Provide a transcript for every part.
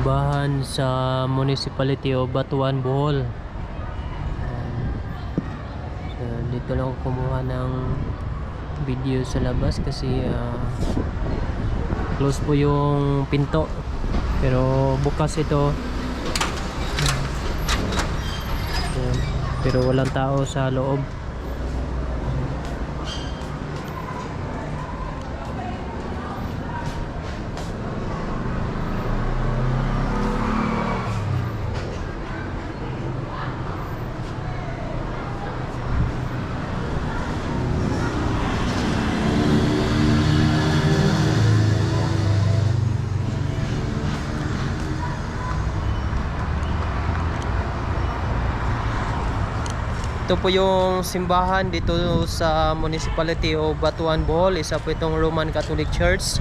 simbahan sa municipality of Batuan, Bohol. So, dito lang kumuha ng video sa labas kasi ah, close po yung pinto. Pero bukas ito. Pero walang tao sa loob. Ito po yung simbahan dito sa municipality of Batuan, Bohol. Isa po itong Roman Catholic Church.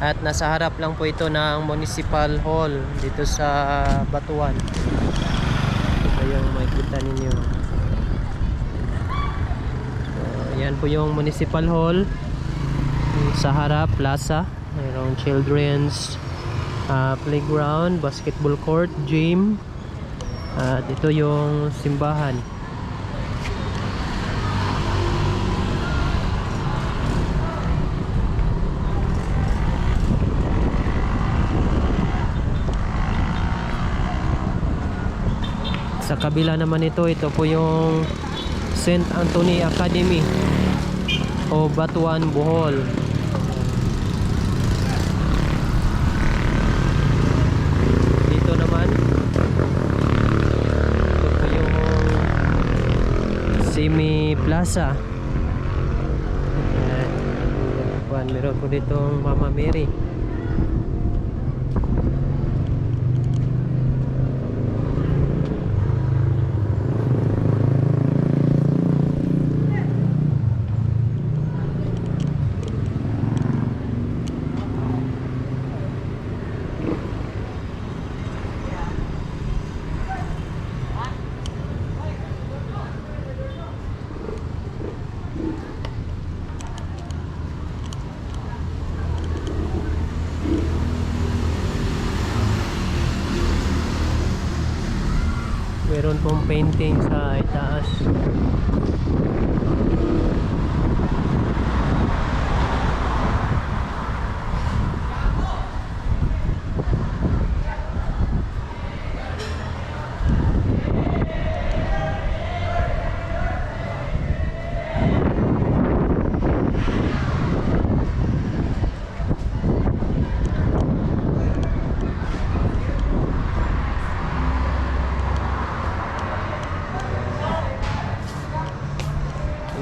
At nasa harap lang po ito ng Municipal Hall dito sa Batuan. Ito yung makikita ninyo. So, yan po yung Municipal Hall. Sa harap, plaza. Mayroong children's ah, playground, basketball court, gym. At ito yung simbahan. Sa kabila naman ito, ito po yung St. Anthony Academy o Batuan, Bohol. Dito naman, ito po yung Simi Plaza. Meron po ditong Mama Mary. Meron pong painting sa itaas.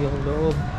Yung loob